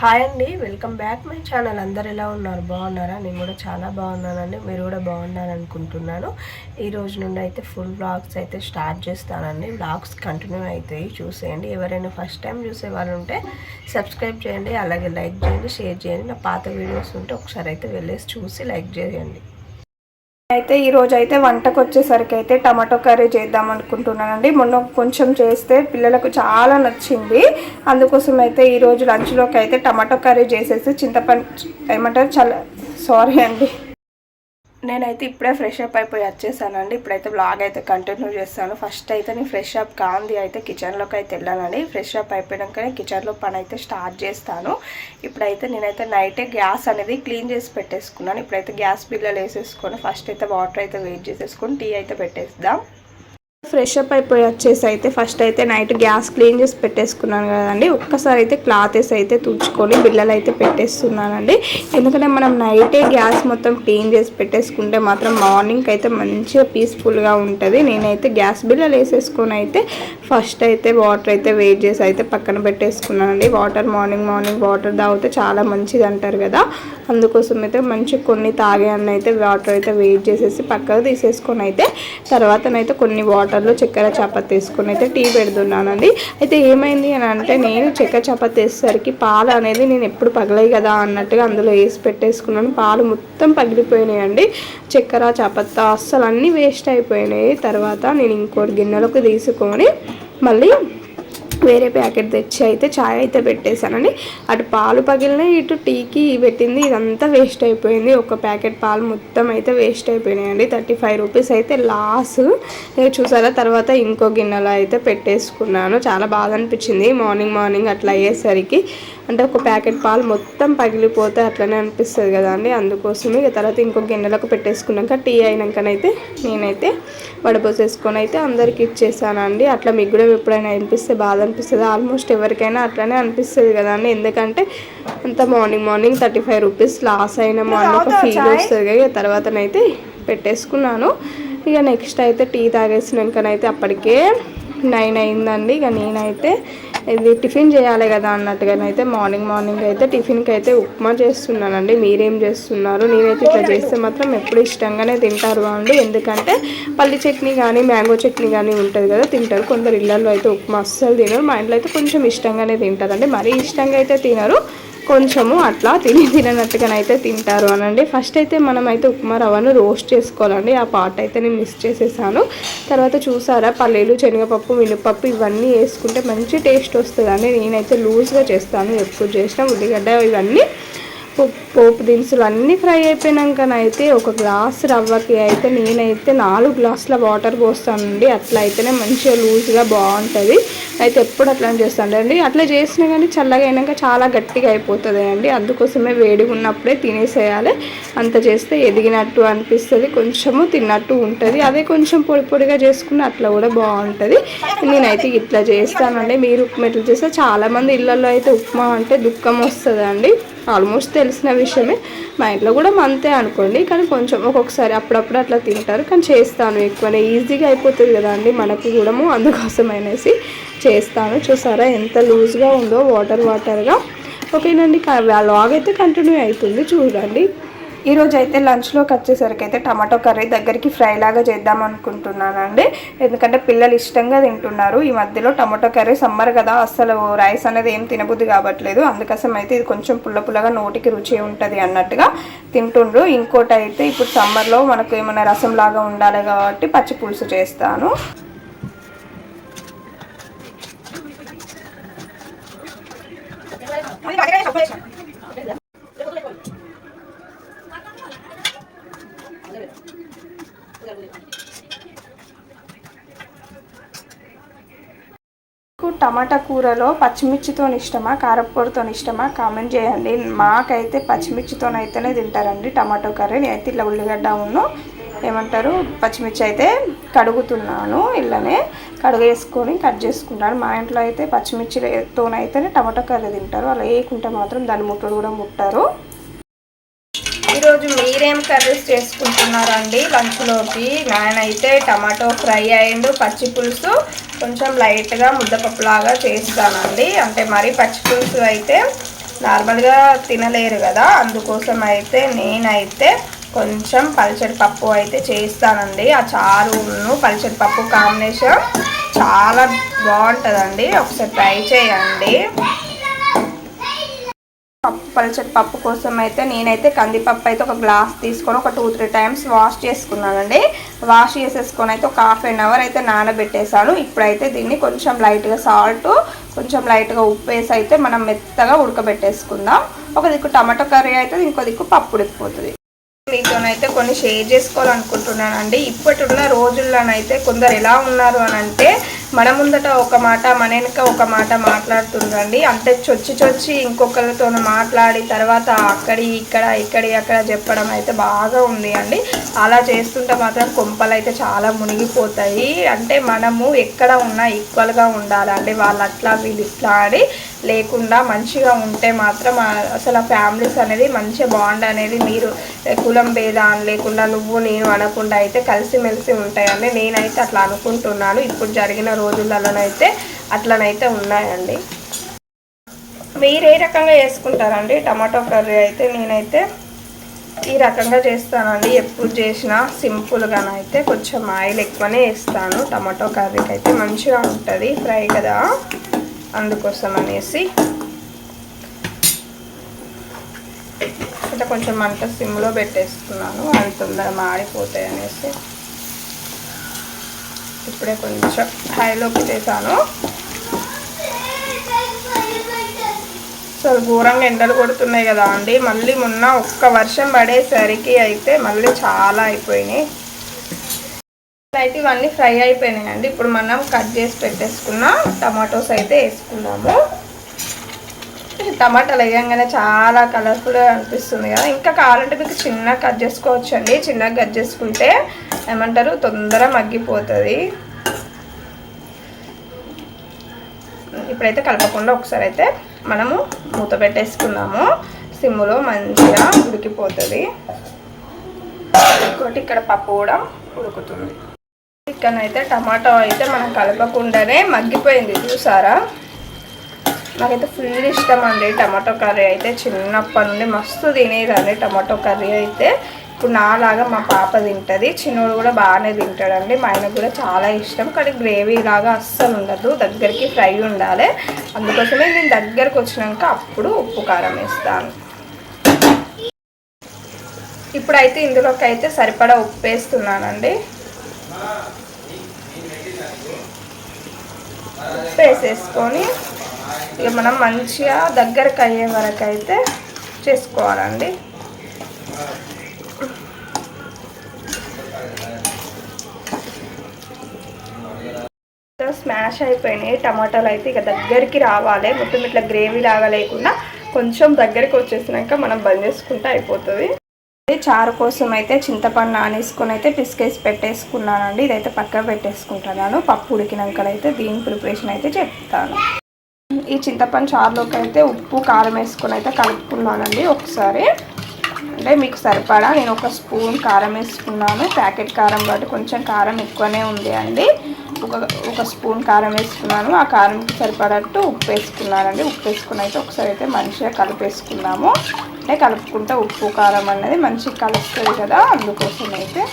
Hi అండి welcome back my channel. అందరు ఎలా ఉన్నారు? బాగున్నారా? నేను కూడా చాలా బాగున్నానండి. మీరు కూడా బాగున్నారు అనుకుంటున్నాను ఈ రోజు నుండి అయితే ఫుల్ బ్లాగ్స్ అయితే స్టార్ట్ చేస్తానండి. బ్లాగ్స్ కంటిన్యూ అవుతాయి. చూసేయండి. ఎవరైనా ఫస్ట్ టైం చూసే వాళ్ళు ఉంటే సబ్స్క్రైబ్ చేయండి. అలాగే లైక్ చేయండి షేర్ చేయండి. నా పాత వీడియోస్ ఉంటే ఒకసారి అయితే వెళ్ళేసి చూసి లైక్ చేయండి. అయితే ఈ అయితే వంటకు వచ్చేసరికి అయితే టమాటో కర్రీ చేద్దాం అనుకుంటున్నానండి. మొన్న కొంచెం చేస్తే పిల్లలకు చాలా నచ్చింది. అందుకోసం అయితే ఈ రోజు లంచ్లోకి అయితే టమాటో కర్రీ చేసేసి చింతపండు ఏమంటారు? చాలా సారీ అండి. నేనైతే ఇప్పుడే ఫ్రెష్ అప్ అయిపోయి వచ్చేసానండి. ఇప్పుడైతే బ్లాగ్ అయితే కంటిన్యూ చేస్తాను. ఫస్ట్ అయితే నేను ఫ్రెష్ అప్ కాంది అయితే కిచెన్లోకి అయితే వెళ్ళానండి. ఫ్రెష్ అప్ అయిపోయాకనే కిచెన్లో పని అయితే స్టార్ట్ చేస్తాను. ఇప్పుడైతే నేనైతే నైటే గ్యాస్ అనేది క్లీన్ చేసి పెట్టేసుకున్నాను. ఇప్పుడైతే గ్యాస్ బిల్లలు వేసేసుకొని ఫస్ట్ అయితే వాటర్ అయితే వెయిట్ చేసేసుకొని టీ అయితే పెట్టేద్దాం. ఫ్రెష్ అప్ అయిపోయి వచ్చేసి అయితే ఫస్ట్ అయితే నైట్ గ్యాస్ క్లీన్ చేసి పెట్టేసుకున్నాను కదండి. ఒక్కసారి అయితే క్లాత్ వేసి అయితే తుడుచుకొని బిల్లలు అయితే పెట్టేస్తున్నానండి. ఎందుకంటే మనం నైటే గ్యాస్ మొత్తం క్లీన్ చేసి పెట్టేసుకుంటే మాత్రం మార్నింగ్ అయితే మంచిగా పీస్ఫుల్గా ఉంటుంది. నేనైతే గ్యాస్ బిల్లలు వేసేసుకొని అయితే ఫస్ట్ అయితే వాటర్ అయితే వెయిట్ చేసి అయితే పక్కన పెట్టేసుకున్నానండి. వాటర్ మార్నింగ్ మార్నింగ్ వాటర్ తాగితే చాలా మంచిది అంటారు కదా. అందుకోసం అయితే మంచి కొన్ని తాగే అన్న అయితే వాటర్ అయితే వెయిట్ చేసేసి పక్కకు తీసేసుకొని అయితే తర్వాతనైతే కొన్ని వాటర్ వాటర్లో చక్కెర చపాతి తీసుకొని అయితే టీ పెడుతున్నానండి. అయితే ఏమైంది అని అంటే నేను చక్కెర చపాతి వేసేసరికి పాలు అనేది నేను ఎప్పుడు పగలాయి కదా అన్నట్టుగా అందులో వేసి పెట్టేసుకున్నాను. పాలు మొత్తం పగిలిపోయినాయండి. చక్కెర చపాతి అస్సలు అన్నీ వేస్ట్ అయిపోయినాయి. తర్వాత నేను ఇంకోటి గిన్నెలకు తీసుకొని మళ్ళీ వేరే ప్యాకెట్ తెచ్చి అయితే చాయ్ అయితే పెట్టేశానండి. అటు పాలు పగిలినాయి ఇటు టీకి పెట్టింది. ఇదంతా వేస్ట్ అయిపోయింది. ఒక ప్యాకెట్ పాలు మొత్తం అయితే వేస్ట్ అయిపోయినాయండి. థర్టీ ఫైవ్ రూపీస్ అయితే లాస్. చూసారా? తర్వాత ఇంకో గిన్నెలో అయితే పెట్టేసుకున్నాను. చాలా బాధ అనిపించింది. మార్నింగ్ మార్నింగ్ అట్లా అయ్యేసరికి అంటే ఒక ప్యాకెట్ పాలు మొత్తం పగిలిపోతే అట్లనే అనిపిస్తుంది కదా అండి. అందుకోసమే ఇక తర్వాత ఇంకో గిన్నెలకు పెట్టేసుకున్నాక టీ అయినాకనైతే నేనైతే వడపోసేసుకొని అయితే అందరికి ఇచ్చేసానండి. అట్లా మీకు కూడా ఎప్పుడైనా అనిపిస్తే బాధ అనిపిస్తుంది. ఆల్మోస్ట్ ఎవరికైనా అట్లనే అనిపిస్తుంది కదా అండి. ఎందుకంటే అంత morning morning thirty five rupees loss అయిన మార్నింగ్ ఒక ఫీల్ వస్తుంది కదా. తర్వాతనైతే పెట్టేసుకున్నాను. ఇక నెక్స్ట్ అయితే టీ తాగేసినాకనైతే అప్పటికే నైన్ అయిందండి. ఇక నేనైతే ఇది టిఫిన్ చేయాలి కదా అన్నట్టుగానైతే మార్నింగ్ మార్నింగ్ అయితే టిఫిన్కి అయితే ఉప్మా చేస్తున్నానండి. మీరేం చేస్తున్నారు? నేనైతే ఇట్లా చేస్తే మాత్రం ఎప్పుడు ఇష్టంగానే తింటారు అండి ఎందుకంటే పల్లి చట్నీ కానీ మ్యాంగో చట్నీ కానీ ఉంటుంది కదా తింటారు. కొందరు ఇళ్ళల్లో అయితే ఉప్మా అస్సలు తినరు. మా ఇంట్లో అయితే కొంచెం ఇష్టంగానే తింటారండి. మరీ ఇష్టంగా అయితే తినరు. కొంచెము అట్లా తిని తిననట్టుగానైతే తింటారు అనండి. ఫస్ట్ అయితే మనమైతే ఉప్మా రవ్వను రోస్ట్ చేసుకోవాలండి. ఆ పార్ట్ అయితే నేను మిస్ చేసేసాను. తర్వాత చూసారా పల్లీలు శనగపప్పు మినపప్పు ఇవన్నీ వేసుకుంటే మంచి టేస్ట్ వస్తుందండి. నేనైతే లూజ్గా చేస్తాను. ఎప్పుడు చేసినా ఉల్లిగడ్డ ఇవన్నీ పోపు దినుసులు అన్నీ ఫ్రై అయిపోయినాకనైతే ఒక గ్లాస్ రవ్వకి అయితే నేనైతే నాలుగు గ్లాసుల వాటర్ పోస్తానండి. అట్లా అయితేనే మంచిగా లూజ్గా బాగుంటుంది. అయితే ఎప్పుడు అట్లా చేస్తానండి అట్లా చేసినా కానీ చల్లగా అయినాక చాలా గట్టిగా అయిపోతుంది అండి అందుకోసమే వేడిగా ఉన్నప్పుడే తినేసేయాలి. అంత చేస్తే ఎదిగినట్టు అనిపిస్తుంది. కొంచెము తిన్నట్టు ఉంటుంది. అదే కొంచెం పొడి పొడిగా చేసుకుని అట్లా కూడా బాగుంటుంది. నేనైతే ఇట్లా చేస్తానండి. మీరు ఉప్మా ఇట్లా చేస్తే చాలామంది ఇళ్ళల్లో అయితే ఉప్మా అంటే దుఃఖం వస్తుంది ఆల్మోస్ట్ తెలిసిన విషయమే. మా ఇంట్లో కూడా అంతే అనుకోండి. కానీ కొంచెం ఒక్కొక్కసారి అప్పుడప్పుడు అట్లా తింటారు. కానీ చేస్తాను ఎక్కువనే. ఈజీగా అయిపోతుంది కదా అండి. మనకు కూడా అందుకోసం అనేసి చేస్తాను. చూసారా ఎంత లూజ్గా ఉందో వాటర్ వాటర్గా. ఓకేనండి. లాగ్ అయితే కంటిన్యూ అవుతుంది. చూడండి. ఈరోజు అయితే లంచ్లోకి వచ్చేసరికి అయితే టమాటో కర్రీ దగ్గరికి ఫ్రై లాగా చేద్దాం అనుకుంటున్నానండి. ఎందుకంటే పిల్లలు ఇష్టంగా తింటున్నారు. ఈ మధ్యలో టమాటో కర్రీ సమ్మర్ కదా అసలు రైస్ అనేది ఏం తినబుద్ది కావట్లేదు. అందుకోసం అయితే ఇది కొంచెం పుల్ల పుల్లగా నోటికి రుచి ఉంటుంది అన్నట్టుగా తింటుండ్రు. ఇంకోటి అయితే ఇప్పుడు సమ్మర్లో మనకు ఏమైనా రసం లాగా ఉండాలి కాబట్టి పచ్చి పులుసు చేస్తాను. టమాటా కూరలో పచ్చిమిర్చితో ఇష్టమా? కారపొడితో ఇష్టమా? కామెంట్ చేయండి. మాకైతే పచ్చిమిర్చితోనైతేనే తింటారండి టమాటో కర్రీ. నేనైతే ఇట్లా ఉల్లిగడ్డ ఉన్ను ఏమంటారు పచ్చిమిర్చి అయితే కడుగుతున్నాను ఇళ్ళనే కడుగేసుకొని కట్ చేసుకుంటాను. మా ఇంట్లో అయితే పచ్చిమిర్చితోనైతేనే టమాటో కర్రీ తింటారు. అలా వేయకుంటే మాత్రం దాని ముట్టడు కూడా ముట్టారు. ఈరోజు మీరేం కర్రీస్ చేసుకుంటున్నారండి? లంచ్లోకి? నేనైతే టమాటో ఫ్రై అయ్యిండు పచ్చి పులుసు. కొంచెం లైట్గా ముద్దపప్పులాగా చేస్తానండి. అంటే మరి పచ్చి పులుసు అయితే నార్మల్గా తినలేరు కదా. అందుకోసం అయితే నేనైతే కొంచెం పల్చడి పప్పు అయితే చేస్తానండి. ఆ చారును పల్చడి పప్పు కాంబినేషన్ చాలా బాగుంటుందండి. ఒకసారి ట్రై చేయండి. పప్పు పల్చటి పప్పు కోసం అయితే నేనైతే కందిపప్పు అయితే ఒక గ్లాస్ తీసుకొని ఒక టూ త్రీ టైమ్స్ వాష్ చేసుకున్నానండి. వాష్ చేసేసుకొని అయితే ఒక హాఫ్ అన్ అవర్ అయితే నానబెట్టేశాను. ఇప్పుడైతే దీన్ని కొంచెం లైట్గా సాల్ట్ కొంచెం లైట్గా ఉప్పు వేసి అయితే మనం మెత్తగా ఉడకబెట్టేసుకుందాం. ఒక దిక్కు టమాటో కర్రీ అయితే ఇంకో దిక్కు పప్పు ఉడికిపోతుంది. మీతోనైతే కొన్ని షేర్ చేసుకోవాలనుకుంటున్నానండి. ఇప్పటిన్న రోజుల్లోనైతే కొందరు ఎలా ఉన్నారు అని అంటే మన ముందట ఒక మాట మన వెనుక ఒక మాట మాట్లాడుతుందండి అంటే చొచ్చి చొచ్చి ఇంకొకరితో మాట్లాడి తర్వాత అక్కడి ఇక్కడ ఇక్కడి అక్కడ చెప్పడం అయితే బాగా ఉంది అండి. అలా చేస్తుంటే మాత్రం కొంపలు అయితే చాలా మునిగిపోతాయి. అంటే మనము ఎక్కడ ఉన్నా ఈక్వల్గా ఉండాలండి వాళ్ళు అట్లా వీళ్ళు ఇట్లా అని లేకుండా మంచిగా ఉంటే మాత్రం అసలు ఆ ఫ్యామిలీస్ అనేది మంచిగా బాండ్ అనేది మీరు కులం భేదాన్ని లేకుండా నువ్వు నేను అనకుండా అయితే కలిసిమెలిసి ఉంటాయండి. నేనైతే అట్లా అనుకుంటున్నాను. ఇప్పుడు జరిగిన రోజులలోనైతే అట్లనైతే ఉన్నాయండి. మీరు ఏ రకంగా చేసుకుంటారండి? టమాటో కర్రీ అయితే నేనైతే ఈ రకంగా చేస్తానండి. ఎప్పుడు చేసినా సింపుల్గానైతే కొంచెం ఆయిల్ ఎక్కువనే వేస్తాను. టమాటో కర్రీకి అయితే మంచిగా ఉంటుంది. ఫ్రై కదా? అందుకోసం అనేసి ఇట్లా కొంచెం మంట సిమ్లో పెట్టేసుకున్నాను. అది తొందరగా మాడిపోతాయి అనేసి ఇప్పుడే కొంచెం హైలోకి చేశాను అసలు ఘోరంగా ఎండలు కొడుతున్నాయి కదా అండి. మళ్ళీ మొన్న ఒక్క వర్షం పడేసరికి అయితే మళ్ళీ చాలా అయిపోయినాయి. అయితే ఇవన్నీ ఫ్రై అయిపోయినాయి అండి ఇప్పుడు మనం కట్ చేసి పెట్టేసుకున్న టమాటోస్ అయితే వేసుకున్నాము టమాటాలు వేయంగానే చాలా కలర్ఫుల్గా అనిపిస్తుంది కదా. ఇంకా కావాలంటే మీకు చిన్నగా కట్ చేసుకోవచ్చు అండి చిన్నగా కట్ చేసుకుంటే ఏమంటారు? తొందరగా మగ్గిపోతుంది. ఇప్పుడైతే కలపకుండా ఒకసారి అయితే మనము మూత పెట్టేసుకుందాము. సిమ్ములో మంచిగా ఉడికిపోతుంది. ఇంకోటి ఇక్కడ పప్పు కూడా ఉడుకుతుంది. ఇక్కడనైతే టమాటో అయితే మనం కలపకుండానే మగ్గిపోయింది. చూసారా? నాకైతే ఫుల్ ఇష్టం అండి టమాటో కర్రీ అయితే. చిన్నప్పటి నుండి మస్తు తినేదండి టమాటో కర్రీ అయితే. ఇప్పుడు నాలాగా మా పాప తింటుంది చిన్నోడు కూడా బాగానే తింటాడండి. మా ఆయనకు కూడా చాలా ఇష్టం కానీ గ్రేవీ లాగా అస్సలు ఉండదు. దగ్గరికి ఫ్రై ఉండాలి. అందుకోసమే నేను దగ్గరకు వచ్చినాక అప్పుడు ఉప్పు కారం వేస్తాను. ఇప్పుడైతే ఇందులోకి అయితే సరిపడా ఉప్పు వేస్తున్నానండి. ఉప్పు వేసేసుకొని ఇక మనం మంచిగా దగ్గరకు అయ్యే వరకు అయితే చేసుకోవాలండి స్మాష్ అయిపోయినాయి టమాటాలు అయితే ఇక దగ్గరికి రావాలి. మొత్తం ఇట్లా గ్రేవీ లాగా లేకుండా కొంచెం దగ్గరికి వచ్చేసినాక మనం బంద్ చేసుకుంటే అయిపోతుంది. చారు కోసం అయితే చింతపండు నానేసుకొని అయితే పిసికేసి పెట్టేసుకున్నానండి. ఇదైతే పక్కన పెట్టేసుకుంటున్నాను. పప్పు ఉడికినాకనైతే దీని ప్రిపరేషన్ అయితే చెప్తాను. ఈ చింతపండు చారులోకి అయితే ఉప్పు కారం వేసుకొని అయితే కలుపుకున్నానండి ఒకసారి. అంటే మీకు సరిపడా నేను ఒక స్పూన్ కారం వేసుకున్నాను. ప్యాకెట్ కారం కాబట్టి కొంచెం కారం ఎక్కువనే ఉంది అండి. ఒక ఒక స్పూన్ కారం వేసుకున్నాను. ఆ కారంకి సరిపడట్టు ఉప్పు వేసుకున్నానండి. ఉప్పు వేసుకుని అయితే ఒకసారి అయితే మంచిగా కలిపేసుకున్నాము. అంటే కలుపుకుంటే ఉప్పు కారం అనేది మంచిగా కలుస్తుంది కదా అందుకోసం అయితే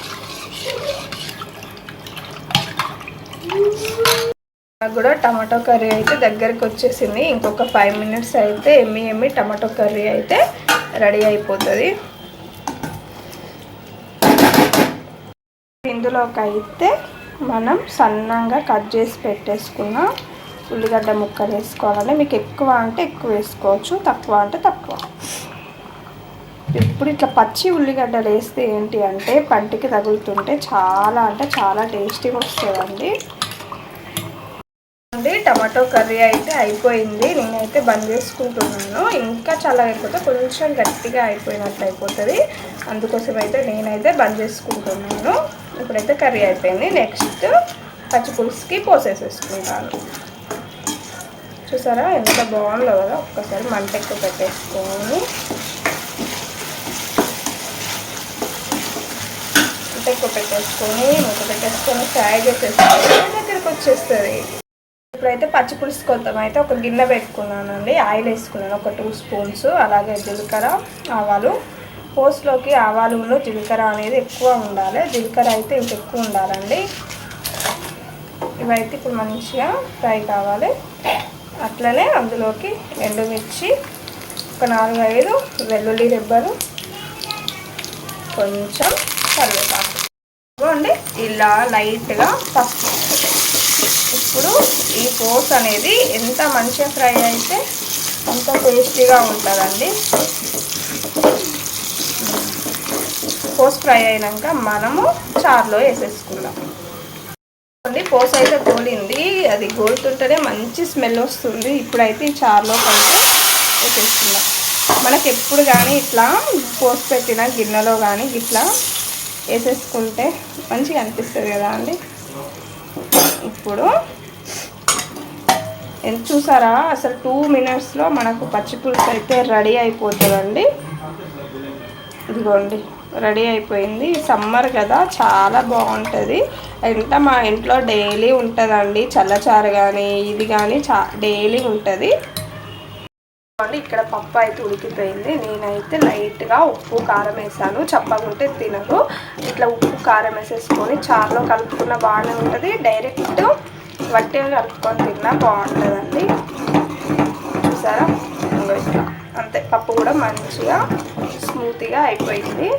కూడా టమాటో కర్రీ అయితే దగ్గరికి వచ్చేసింది. ఇంకొక ఫైవ్ మినిట్స్ అయితే ఎమ్మి ఎమ్మి టమాటో కర్రీ అయితే రెడీ అయిపోతుంది. ఇందులోకి అయితే మనం సన్నంగా కట్ చేసి పెట్టేసుకున్న ఉల్లిగడ్డ ముక్కలు వేసుకోవాలండి. మీకు ఎక్కువ అంటే ఎక్కువ వేసుకోవచ్చు తక్కువ అంటే తక్కువ. ఇప్పుడు ఇట్లా పచ్చి ఉల్లిగడ్డలు వేస్తే ఏంటి అంటే పంటికి తగులుతుంటే చాలా అంటే చాలా టేస్టీగా వస్తుందండి టమాటో కర్రీ అయితే అయిపోయింది. నేనైతే బంద్ చేసుకుంటున్నాను. ఇంకా చాలా అయిపోతే కొంచెం గట్టిగా అయిపోయినట్టు అయిపోతుంది. అందుకోసం అయితే నేనైతే బంద్ చేసుకుంటున్నాను. ఇప్పుడైతే కర్రీ అయిపోయింది. నెక్స్ట్ పచ్చిపులుసుకి పోసేసేసుకుంటాను. చూసారా? ఎంత బాగుందో కదా? ఒక్కసారి మంట ఎక్కువ పెట్టేసుకొని. మంట ఎక్కువ పెట్టేసుకొని ముక్క పెట్టేసుకొని ఫ్రై చేసేసుకొని దగ్గరికి వచ్చేస్తుంది. ఇప్పుడైతే పచ్చి పులుసు కొత్తం అయితే ఒక గిన్నె పెట్టుకున్నానండి. ఆయిల్ వేసుకున్నాను. ఒక టూ స్పూన్స్ అలాగే జీలకర్ర ఆవాలు. పోస్ట్లోకి ఆవాలు జీలకర్ర అనేది ఎక్కువ ఉండాలి. జీలకర్ర అయితే ఇంక ఎక్కువ ఉండాలండి. ఇవైతే ఇప్పుడు మంచిగా ఫ్రై కావాలి. అట్లనే అందులోకి ఎండుమిర్చి ఒక నాలుగు ఐదు వెల్లుల్లి రెబ్బలు కొంచెం కరివేపాకు. అండి ఇలా లైట్గా పసుపు. ఇప్పుడు ఈ పోస్ అనేది ఎంత మంచిగా ఫ్రై అయితే అంత టేస్టీగా ఉంటుందండి. పోస్ ఫ్రై అయినాక మనము చారులో వేసేసుకుందాం. పోస్ అయితే తోలింది. అది గోలుతుంటేనే మంచి స్మెల్ వస్తుంది. ఇప్పుడైతే ఈ చారులో కలిపి వేసేసుకుందాం. మనకి ఎప్పుడు కానీ ఇట్లా పోసి పెట్టిన గిన్నెలో కానీ ఇట్లా వేసేసుకుంటే మంచిగా అనిపిస్తుంది కదా అండి. ఇప్పుడు ఎంత చూసారా? అసలు టూ మినిట్స్లో మనకు పచ్చిపులుసు అయితే రెడీ అయిపోతుందండి. ఇదిగోండి రెడీ అయిపోయింది. సమ్మర్ కదా చాలా బాగుంటుంది. ఎంత మా ఇంట్లో డైలీ ఉంటుందండి చల్లచారు కానీ ఇది కానీ చా డైలీ ఉంటుంది. ఇక్కడ పప్పు అయితే ఉడికిపోయింది. నేనైతే లైట్గా ఉప్పు కారం వేసాను. చప్పగుంటే తినదు ఇట్లా ఉప్పు కారం వేసేసుకొని చారులో కలుపుకున్న బాగానే ఉంటుంది. డైరెక్ట్ వట్టిగా కలుపుకొని తిన్నా బాగుంటుందండి. చూసారా? ఇంకో ఇట్లా. అంతే పప్పు కూడా మంచిగా స్మూత్గా అయిపోయింది.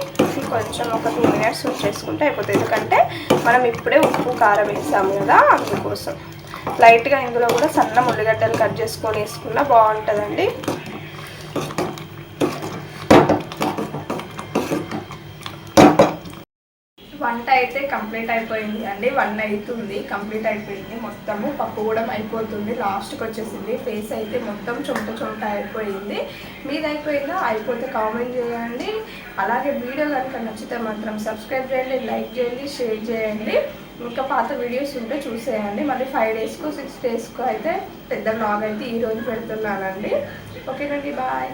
కొంచెం ఒక టూ మినిట్స్ ఉంచేసుకుంటే అయిపోతుంది. ఎందుకంటే మనం ఇప్పుడే ఉప్పు కారం వేసాము కదా అందుకోసం. లైట్గా ఇందులో కూడా సన్న ఉల్లిగడ్డలు కట్ చేసుకొని వేసుకున్నా బాగుంటుందండి. వంట అయితే కంప్లీట్ అయిపోయింది అండి. వన్ అవుతుంది కంప్లీట్ అయిపోయింది. మొత్తము పప్పు కూడా అయిపోతుంది. లాస్ట్కి వచ్చేసింది. ఫేస్ అయితే మొత్తం చెమట చెమట అయిపోయింది. మీది అయిపోయిందా? అయిపోతే కామెంట్ చేయండి. అలాగే వీడియో కనుక నచ్చితే మాత్రం సబ్స్క్రైబ్ చేయండి లైక్ చేయండి షేర్ చేయండి. ఇంకా పాత వీడియోస్ ఉంటే చూసేయండి. మళ్ళీ ఫైవ్ డేస్కు సిక్స్ డేస్కు అయితే పెద్ద బ్లాగ్ అయితే ఈరోజు పెడుతున్నానండి. ఓకేనండి బాయ్